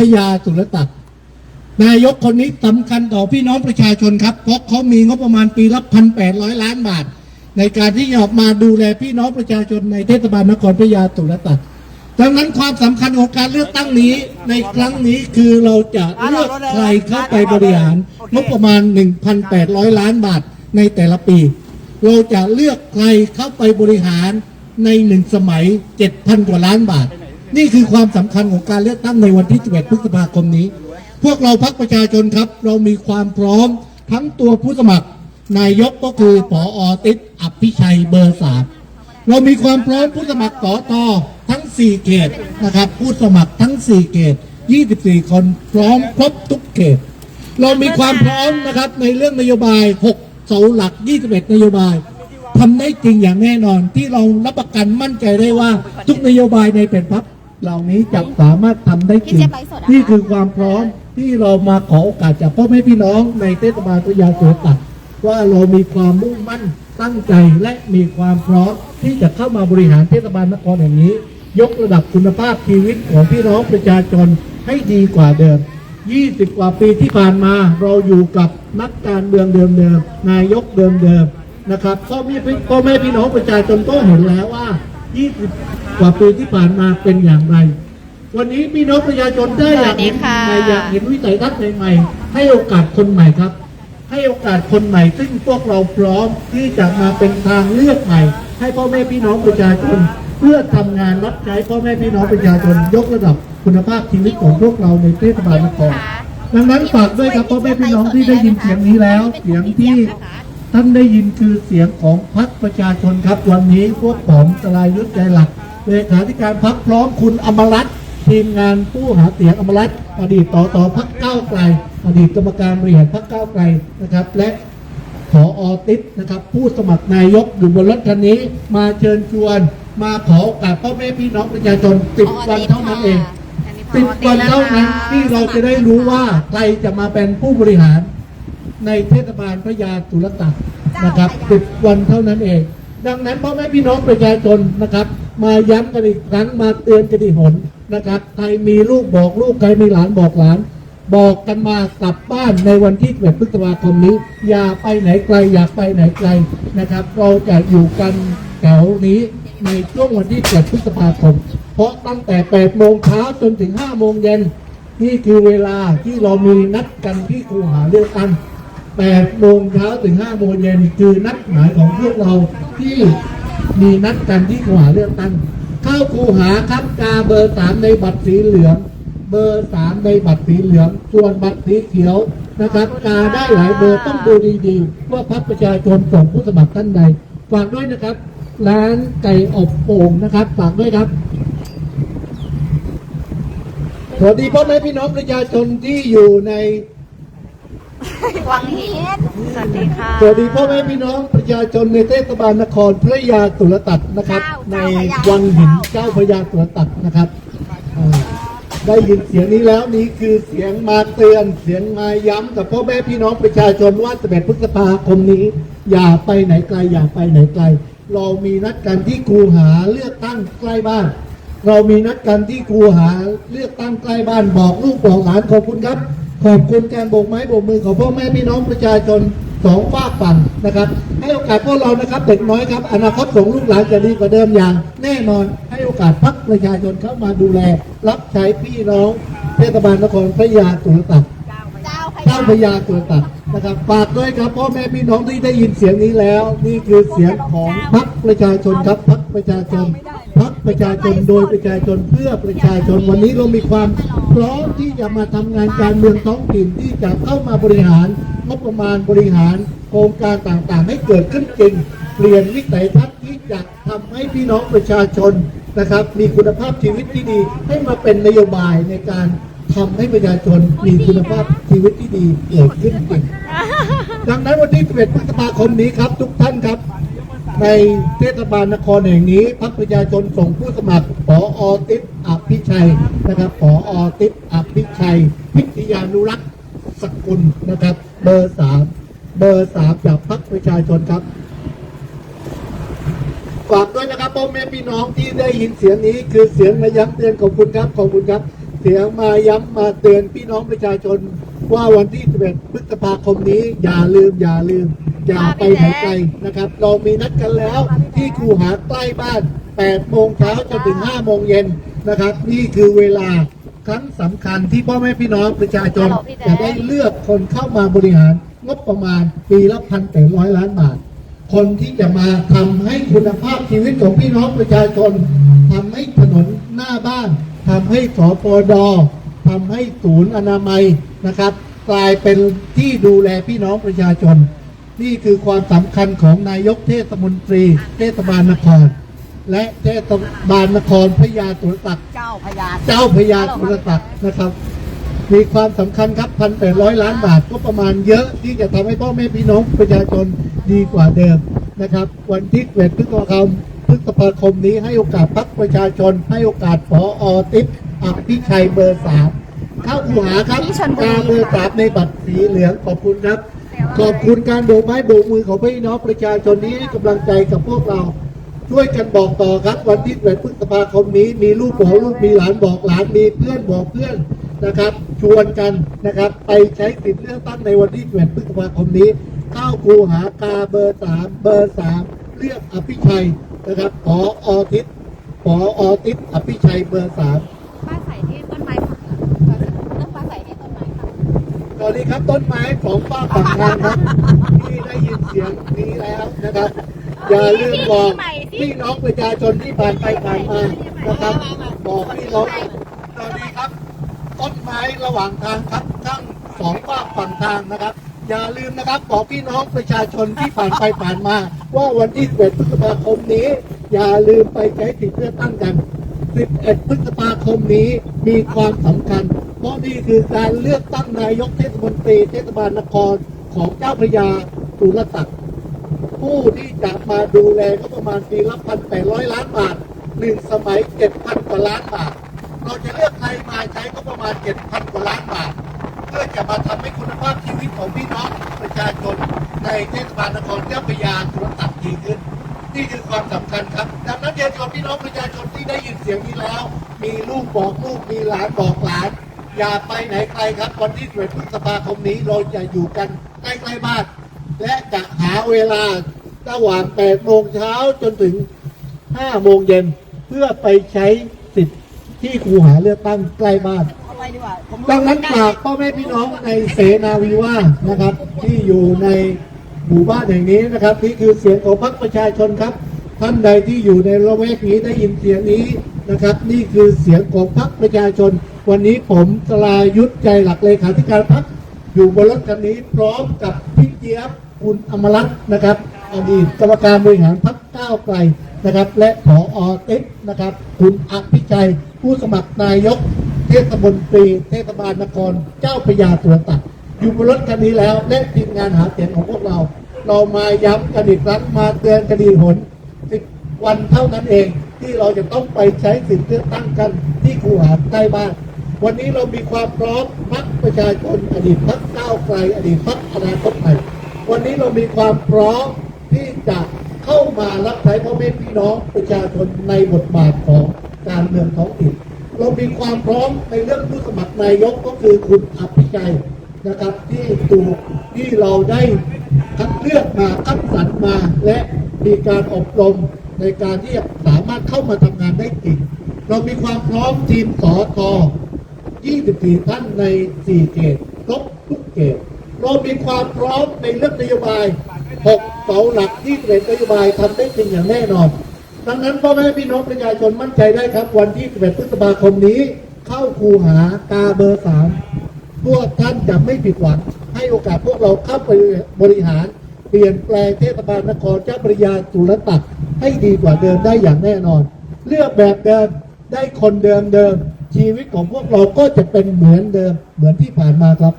พญาสุรตักนายกคนนี้สำคัญต่อพี่น้องประชาชนครับ เพราะเขามีงบประมาณปีละพันแปดร้อยล้านบาท ในการที่จะออกมาดูแลพี่น้องประชาชนในเทศบาลนครพญาสุรตักดังนั้นความสำคัญของการเลือกตั้งนี้ในครั้งนี้คือเราจะเลือกใครเข้าไปบริหารงบประมาณ 1,800 ล้านบาทในแต่ละปี เราจะเลือกใครเข้าไปบริหารในหนึ่งสมัย 7,000 กว่าล้านบาท นี่คือความสำคัญของการเลือกตั้งในวันที่ 11 พฤษภาคมนี้ พวกเราพักประชาชนครับ เรามีความพร้อมทั้งตัวผู้สมัคร นายกก็คือปออติดอภิชัยเบอร์สามเรามีความพร้อมผู้สมัครสอตอทั้ง 4 เขตนะครับ ผู้สมัครทั้ง 4 เขต 24 คนพร้อมครบทุกเขต เรามีความพร้อมนะครับในเรื่องนโยบาย 6 เสาหลัก 21 นโยบายทำได้จริงอย่างแน่นอนที่เรารับประกันมั่นใจได้ว่าทุกนโยบายในเป็นพับ เหล่านี้จะสามารถทำได้จริงนี่คือความพร้อมที่เรามาขอโอกาสจากพ่อแม่พี่น้องในเทศบาลพยาสุรตัดว่าเรามีความมุ่งมั่นตั้งใจและมีความพร้อมที่จะเข้ามาบริหารเทศบาลนครแห่งนี้ ยกระดับคุณภาพชีวิตของพี่น้องประชาชนให้ดีกว่าเดิม 20 กว่าปีที่ผ่านมาเราอยู่กับนักการเมืองเดิมๆนายกเดิมๆนะครับพ่อแม่พี่พ่อแม่พี่น้องประชาชนก็เห็นแล้วว่า 20 กว่าปีที่ผ่านมาเป็นอย่างไร วันนี้พี่น้องประชาชนได้อยากเห็นสวัสดีค่ะใหม่อยากเห็นวิสัยทัศน์ใหม่ๆให้โอกาสคนใหม่ครับ ให้โอกาสคนใหม่ ซึ่งพวกเราพร้อมที่จะมาเป็นทางเลือกใหม่ ให้พ่อแม่พี่น้องประชาชนเพื่อทำงานรับใช้พ่อแม่พี่น้องประชาชนยกระดับคุณภาพชีวิตของพวกเราในเทศบาลนครดังนั้นฝากด้วยครับพ่อแม่พี่น้องที่ได้ยินเสียงนี้แล้ว เสียงที่ ท่านได้ยินคือเสียงของพรรคประชาชนครับ วันนี้พวกผมสลายยุทธใจหลักเลขาธิการพรรคพร้อมคุณอมรัตน์ทีมงานผู้หาเสียงอมรัตน์อดีตต่อต่อพรรคก้าวไกล อดีตกรรมการบริหารพรรคก้าวไกลนะครับ และขออติสนะครับ ผู้สมัครนายกอยู่บนรถคันนี้ มาเชิญชวน มาขอโอกาสพ่อแม่พี่น้องประชาชนสิบวันเท่านั้นเองสิบวันเท่านั้นที่เราจะได้รู้ว่าใครจะมาเป็นผู้บริหาร ในเทศบาลพระยาสุรตักนะครับสิบวันเท่านั้นเอง ดังนั้นพ่อแม่พี่น้องประชาชนนะครับ มาย้ำกันอีกครั้งมาเตือนกันอีกหนนะครับใครมีลูกบอกลูกใครมีหลานบอกหลาน บอกกันมากลับบ้านในวันที่11พฤษภาคมนี้ อย่าไปไหนไกลอย่าไปไหนไกลนะครับ เราจะอยู่กันแถวนี้ในช่วงวันที่11พฤษภาคม เพราะตั้งแต่8โมงเช้าจนถึง5โมงเย็นนี่คือเวลาที่เรามีนัดกันที่คูหาเลือกตั้ง 8โมงเช้าถึง5โมงเย็นคือนัดหมายของพวกเราที่มีนัดกันที่คูหาเลือกตั้งเข้าคูหาครับกาเบอร์สามในบัตรสีเหลือง เบอร์สามในบัตรสีเหลือง ส่วนบัตรสีเขียวนะครับ กาได้หลายเบอร์ต้องดูดีๆ ว่าพรรคประชาชนส่งผู้สมัครท่านใดฝากด้วยนะครับ ร้านไก่อบโป่งนะครับฝากด้วยครับ สวัสดีพ่อแม่พี่น้องประชาชนที่อยู่ใน วังหินสวัสดีค่ะ สวัสดีพ่อแม่พี่น้องประชาชนในเทศบาลนครพระยาสุรตัดนะครับ ในวังหินเจ้าพระยาสุรตัดนะครับอ่าได้ยินเสียงนี้แล้วนี่คือเสียงมาเตือนเสียงมาย้ำกับพ่อแม่พี่น้องประชาชนว่า11พฤษภาคมนี้ อย่าไปไหนไกลอย่าไปไหนไกล เรามีนัดกันที่คูหาเลือกตั้งใกล้บ้าน เรามีนัดกันที่ครูหาเลือกตั้งใกล้บ้านบอกลูกบอกหลานขอบคุณครับ ขอบคุณการโบกไม้โบกมือของพ่อแม่พี่น้องประชาชนสองฝากฝั่งนะครับ ให้โอกาสพวกเรานะครับเด็กน้อยครับ อนาคตของลูกหลานจะดีกว่าเดิมอย่าง แน่นอนให้โอกาสพักประชาชนเข้ามาดูแล รับใช้พี่น้องเทศบาลนครพระยาสุรตักเจ้าพเจ้าพระยาตัวตัดนะครับฝากด้วยครับพ่อแม่พี่น้องที่ได้ยินเสียงนี้แล้ว นี่คือเสียงของพรรคประชาชนครับพรรคประชาชนพรรค ประชาชนโดยประชาชนเพื่อประชาชนวันนี้เรามีความพร้อมที่จะมาทำงานการเมืองท้องถิ่นที่จะเข้ามาบริหารงบประมาณบริหารโครงการต่างๆ ให้เกิดขึ้นจริง เปลี่ยนวิสัยทัศน์ที่จะทำให้พี่น้องประชาชนนะครับ มีคุณภาพชีวิตที่ดีให้มาเป็นนโยบายในการทำให้ประชาชนมีคุณภาพชีวิตที่ดีเกิดขึ้นจริงดังนั้นวันที่11พฤษภาคมนี้ครับ ทุกท่านครับ ในเทศบาลนครแห่งนี้พรรคประชาชนส่งผู้สมัครปออติดอภิชัยนะครับปออติดอภิชัย พิทยานุรักษ์สกุลนะครับ เบอร์สามเบอร์สามจากพรรคประชาชนครับฝากด้วยนะครับพ่อแม่พี่น้องที่ได้ยินเสียงนี้คือเสียงมาย้ำเตือนขอบคุณครับขอบคุณครับ เสียงมาย้ำมาเตือนพี่น้องประชาชน ว่าวันที่11พฤษภาคมนี้อย่าลืมอย่าลืม อย่าไปไหนไกลนะครับ เรามีนัดกันแล้วที่คูหาใกล้บ้าน8โมงเช้าจนถึง5โมงเย็นนะครับ นี่คือเวลาครั้งสำคัญที่พ่อแม่พี่น้องประชาชนจะได้เลือกคนเข้ามาบริหารงบประมาณปีละพันแปดร้อยล้านบาท คนที่จะมาทำให้คุณภาพชีวิตของพี่น้องประชาชนทำให้ถนนหน้าบ้านทำให้สปดทำให้ศูนย์อนามัยนะครับ กลายเป็นที่ดูแลพี่น้องประชาชน นี่คือความสำคัญของนายกเทศมนตรี เทศบาลนคร และเทศบาลนครพญาตุรตักเจ้าพญาเจ้าพญาตุรตักนะครับ มีความสำคัญครับพันแปดร้อยล้านบาทก็ประมาณเยอะที่จะทำให้พ่อแม่พี่น้องประชาชนดีกว่าเดิมนะครับ วันที่เกิดพฤษภาคมพฤษภาคมนี้ให้โอกาสพักประชาชน ให้โอกาสพออติ๊บอภิชัยเบอร์สามเข้าคูหาครับที่ชลบุรีกาเบอร์สามในบัตรสีเหลืองขอบคุณครับ ขอบคุณการโบกไม้โบกมือของพี่น้องประชาชนนี้ให้กำลังใจกับพวกเรา ช่วยกันบอกต่อครับ วันที่เกิดพฤษภาคมนี้ มีลูกบอกลูกมีหลานบอกหลานมีเพื่อนบอกเพื่อนนะครับ ชวนกันนะครับ ไปใช้สิทธิ์เลือกตั้งในวันที่เกิดพฤษภาคมนี้เข้าคูหากาเบอร์สามเบอร์สามเลือกอภิชัยนะครับขออทิศขออทิศอภิชัยเบอร์สาม ป้าใส่ที่ต้นไม้ผักเรื่องป้าใส่ที่ต้นไม้ผัก สวัสดีครับต้นไม้ของป้าฝั่งทางครับ ที่ได้ยินเสียงนี้แล้วนะครับ อย่าลืมบอกพี่น้องประชาชนที่ผ่านไปผ่านมานะครับบอกพี่น้องสวัสดีครับ ต้นไม้ระหว่างทางครับทั้งสองฝากฝั่งทางนะครับ อย่าลืมนะครับบอกพี่น้องประชาชนที่ผ่านไปผ่านมา ว่าวันที่11พฤษภาคมนี้ อย่าลืมไปใช้สิทธิเลือกตั้งกัน 11พฤษภาคมนี้มีความสำคัญ เพราะนี่คือการเลือกตั้งนายกเทศมนตรีเทศบาลนครของเจ้าพระยาสุรศักดิ์ผู้ที่จะมาดูแลก็ประมาณปีละพันแปดร้อยล้านบาทหนึ่งสมัยเจ็ดพันกว่าล้านบาท เราจะเลือกใครมาใช้ก็ประมาณเจ็ดพันกว่าล้านบาท เพื่อจะมาทำให้คุณภาพชีวิตของพี่น้องประชาชนในเทศบาลนครเจ้าพระยาสุรศักดิ์ดีขึ้นนี่คือความสำคัญครับ ดังนั้นเดียวกับพี่น้องประชาชนที่ได้ยินเสียงนี้แล้ว มีลูกบอกลูกมีหลานบอกหลาน อย่าไปไหนไกลครับ วันที่สิบพฤษภาคมนี้เราจะอยู่กันใกล้ๆบ้าน และจะหาเวลาระหว่าง8โมงเช้าจนถึง 5 โมงเย็นเพื่อไปใช้สิทธิ์ที่ครูหาเลือกตั้งใกล้บ้านเอาไปดีกว่าผมดังนั้นฝากพ่อแม่พี่น้องในเสนาวิวาสนะครับ ที่อยู่ในหมู่บ้านแห่งนี้นะครับ นี่คือเสียงของพรรคประชาชนครับ ท่านใดที่อยู่ในละแวกนี้ได้ยินเสียงนี้นะครับ นี่คือเสียงของพรรคประชาชน วันนี้ผมสลายุทธใจหลักเลขาธิการพรรคอยู่บนรถคันนี้พร้อมกับพี่เจี๊ยบคุณอมรัตน์นะครับอดีตกรรมการบริหารพรรคก้าวไกลนะครับ และผออติ๊บนะครับ คุณอภิชัย ผู้สมัครนายก เทศมนตรีเทศบาลนครเจ้าพยาตัวตัดอยู่บนรถคันนี้แล้ว และทีมงานหาเสียงของพวกเรา เรามาย้ำกันอีกครั้งมาเตือนกันอีกหนสิบวันเท่านั้นเองที่เราจะต้องไปใช้สิทธิ์เลือกตั้งกันที่คูหาใกล้บ้าน วันนี้เรามีความพร้อมพักประชาชนอดีตพักก้าวไกลอดีตพักอนาคตใหม่วันนี้เรามีความพร้อมที่จะเข้ามารับใช้พ่อแม่พี่น้องประชาชนในบทบาทของการเมืองท้องถิ่นเรามีความพร้อมในเรื่องผู้สมัครนายกก็คือคุณอภิชัยนะครับที่ถูกที่เราได้คัดเลือกมาคัดสรรมา และมีการอบรมในการที่จะสามารถเข้ามาทำงานได้จริงเรามีความพร้อมทีมสอทอ 24 ท่านใน 4เกตครบทุกเกตเรามีความพร้อมในเรื่องนโยบาย 6 เสาหลักที่เป็นนโยบายทำได้จริงอย่างแน่นอน ดังนั้นพ่อแม่พี่น้องประชาชนมั่นใจได้ครับ วันที่ 11 พฤษภาคมนี้ เข้าคูหากาเบอร์ 3 พวกท่านจะไม่ผิดหวัง ให้โอกาสพวกเราเข้าไปบริหาร เปลี่ยนแปลงเทศบาลนครเจ้าพระยาสุรตักให้ดีกว่าเดิมได้อย่างแน่นอน เลือกแบบเดิมได้คนเดิมเดิม ชีวิตของพวกเราก็จะเป็นเหมือนเดิมเหมือนที่ผ่านมาครับ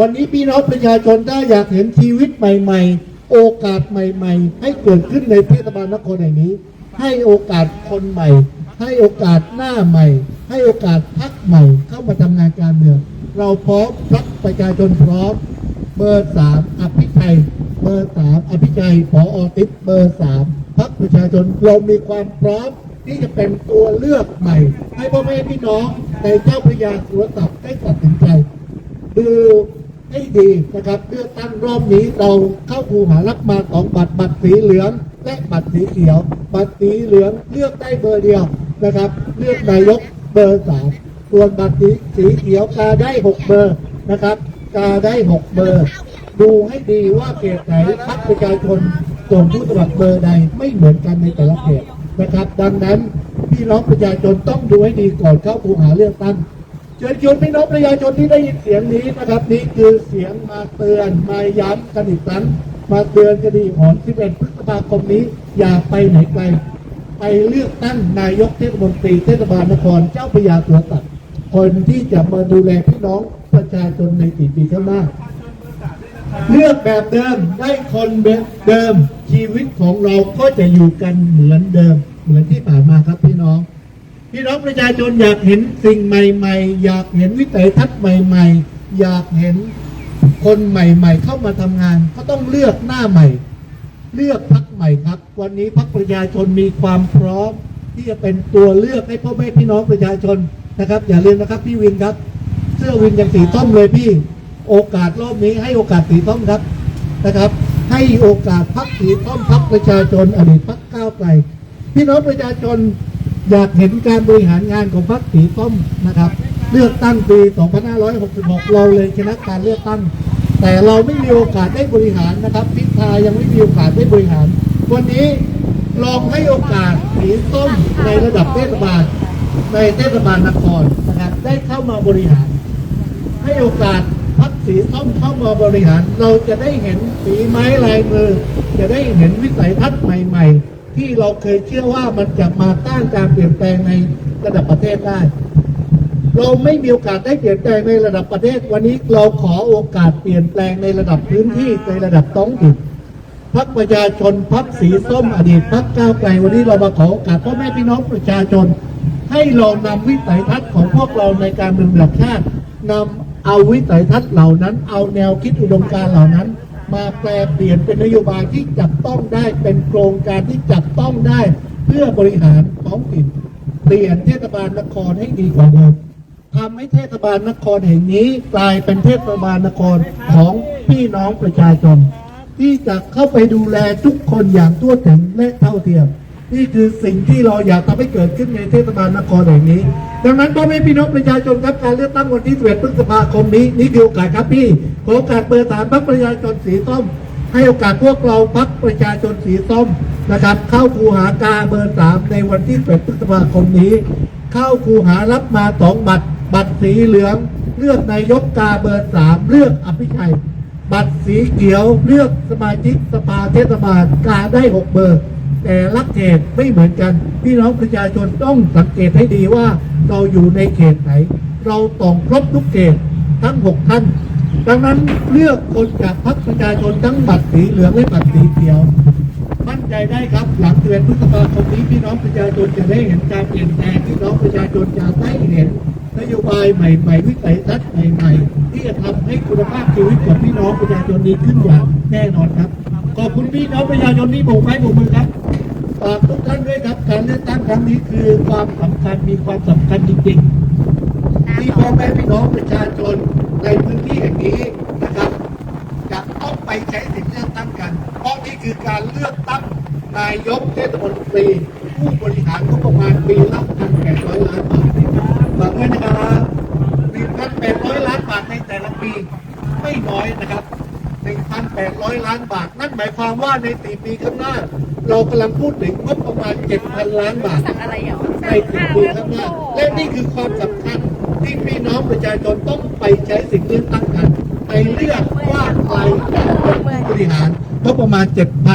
วันนี้พี่น้องประชาชนถ้าอยากเห็นชีวิตใหม่ ๆ โอกาสใหม่ ๆ ให้เกิดขึ้นในเทศบาลนครแห่งนี้ ให้โอกาสคนใหม่ ให้โอกาสหน้าใหม่ ให้โอกาสพักใหม่ เข้ามาทำงานการเมืองเราพร้อมพักประชาชนพร้อมเบอร์สามอภิชัยเบอร์สามอภิชัยผออติดเบอร์สามพักประชาชนเรามีความพร้อม ที่จะเป็นตัวเลือกใหม่ ให้พ่อแม่พี่น้องในเจ้าพระยาสุรศักดิ์ได้ตัดสินใจ ดูให้ดีนะครับเลือกตั้งรอบนี้เราเข้าคูหารับมาสองบัตรบัตรสีเหลือง และบัตรสีเขียว บัตรสีเหลืองเลือกได้เบอร์เดียวนะครับ เลือกนายกเบอร์สามส่วนบัตรสีสีเขียวกาได้หกเบอร์นะครับกาได้หกเบอร์ ดูให้ดีว่าเขตไหนพรรคประชาชนส่งผู้สมัครเบอร์ใดไม่เหมือนกันในแต่ละเขต นะครับ ดังนั้นพี่น้องประชาชนต้องดูให้ดีก่อนเข้าคูหาเลือกตั้งเชิญชวนพี่น้องประชาชนที่ได้ยินเสียงนี้นะครับ นี่คือเสียงมาเตือนมาย้ำกันอีกครั้งมาเตือนกันอีหอน11พฤษภาคมนี้ อย่าไปไหนไกลไปเลือกตั้งนายกเทศมนตรีเทศบาลนครเจ้าพระยาตัวตัดคนที่จะมาดูแลพี่น้องประชาชนในสี่ปีข้างหน้า เลือกแบบเดิมได้คนแบบเดิม ชีวิตของเราก็จะอยู่กันเหมือนเดิม เหมือนที่ผ่านมาครับพี่น้อง พี่น้องประชาชนอยากเห็นสิ่งใหม่ ๆ อยากเห็นวิสัยทัศน์ใหม่ ๆ อยากเห็นคนใหม่ ๆ เข้ามาทำงาน ก็ต้องเลือกหน้าใหม่ เลือกพักใหม่ครับ วันนี้พักประชาชนมีความพร้อม ที่จะเป็นตัวเลือกให้พ่อแม่พี่น้องประชาชนนะครับ อย่าลืมนะครับพี่วินครับ เสื้อวินยังสีส้มเลยพี่ โอกาสรอบนี้ให้โอกาสสีส้มครับนะครับ ให้โอกาสพักสีส้มพักประชาชนอดีตพักก้าวไกลพี่น้องประชาชนอยากเห็นการบริหารงานของพักสีส้มนะครับ เลือกตั้งปี 2566 เราเลยชนะการเลือกตั้ง แต่เราไม่มีโอกาสได้บริหารนะครับพิธายังไม่มีโอกาสได้บริหาร วันนี้ลองให้โอกาสสีส้มในระดับเทศบาลในเทศบาลนครนะครับได้เข้ามาบริหาร ให้โอกาส สีส้มเข้ามาบริหาร เราจะได้เห็นฝีไม้ลายมือ จะได้เห็นวิสัยทัศน์ใหม่ ๆ ที่เราเคยเชื่อว่ามันจะมาต้านการเปลี่ยนแปลงในระดับประเทศได้ เราไม่มีโอกาสได้เปลี่ยนแปลงในระดับประเทศวันนี้เราขอโอกาสเปลี่ยนแปลงในระดับพื้นที่ในระดับท้องถิ่นพักประชาชนพักสีส้มอดีตพักก้าวไกลวันนี้เรามาขอโอกาสพ่อแม่พี่น้องประชาชน ให้ลองนำวิสัยทัศน์ของพวกเราในการเมืองระดับชาตินำ เอาวิสัยทัศน์เหล่านั้น เอาแนวคิดอุดมการเหล่านั้น มาแปลเปลี่ยนเป็นนโยบายที่จับต้องได้เป็นโครงการที่จับต้องได้ เพื่อบริหารท้องถิ่นเปลี่ยนเทศบาลนครให้ดีกว่าเดิมทำให้เทศบาลนครแห่งนี้กลายเป็นเทศบาลนครของพี่น้องประชาชน ที่จะเข้าไปดูแลทุกคนอย่างทั่วถึงและเท่าเทียม นี่คือสิ่งที่เราอยากทำให้เกิดขึ้นในเทศบาลนครแห่งนี้ ดังนั้นพ่อแม่พี่น้องประชาชนครับการเลือกตั้งวันที่11พฤษภาคมนี้นี่คือโอกาสครับพี่ขอโอกาสเบอร์สามพรรคประชาชนสีส้มให้โอกาสพวกเราพักประชาชนสีส้มนะครับ เข้าคูหากาเบอร์สามในวันที่11พฤษภาคมนี้ เข้าคูหารับมาสองบัตร บัตรสีเหลือง เลือกนายกกาเบอร์สามเลือกอภิชัยบัตรสีเขียวเลือกสมาชิกสภาเทศบาลกาได้หกเบอร์ แต่ละเขตไม่เหมือนกัน พี่น้องประชาชนต้องสังเกตให้ดีว่าเราอยู่ในเขตไหน เราต้องครบทุกเขตทั้งหกท่านดังนั้นเลือกคนจากพรรคประชาชนทั้งบัตรสีเหลืองและบัตรสีเขียว มั่นใจได้ครับหลังเดือนพฤษภาคมนี้พี่น้องประชาชนจะได้เห็นการเปลี่ยนแปลงพี่น้องประชาชนจะได้เห็นนโยบายใหม่ๆวิสัยทัศน์ใหม่ๆที่จะทำให้คุณภาพชีวิตของพี่น้องประชาชนดีขึ้นอย่างแน่นอนครับ ขอบคุณพี่น้องประชาชนที่โบกไม้โบกมือครับฝากทุกท่านด้วยครับการเลือกตั้งครั้งนี้คือความสำคัญมีความสำคัญจริงๆที่พ่อแม่พี่น้องประชาชนในพื้นที่แห่งนี้นะครับจะต้องไปใช้สิทธิเลือกตั้งกัน เพราะนี่คือการเลือกตั้งนายกเทศมนตรีผู้บริหารงบประมาณปีละพันแปดร้อยล้านบาทฝากไว้นะครับหนึ่งพันแปดร้อยล้านบาทในแต่ละปีไม่น้อยนะครับ หนึ่งพันแปดร้อยล้านบาท นั่นหมายความว่าในสี่ปีข้างหน้า เรากำลังพูดถึงงบประมาณเจ็ดพันล้านบาทอะไรอะในสี่ปีข้างหน้า และนี่คือความสำคัญที่พี่น้องประชาชนต้องไปใช้สิทธิเลือกตั้งกัน ไปเลือกว่าใครจะเป็นผู้บริหารงบประมาณเจ็ดพัน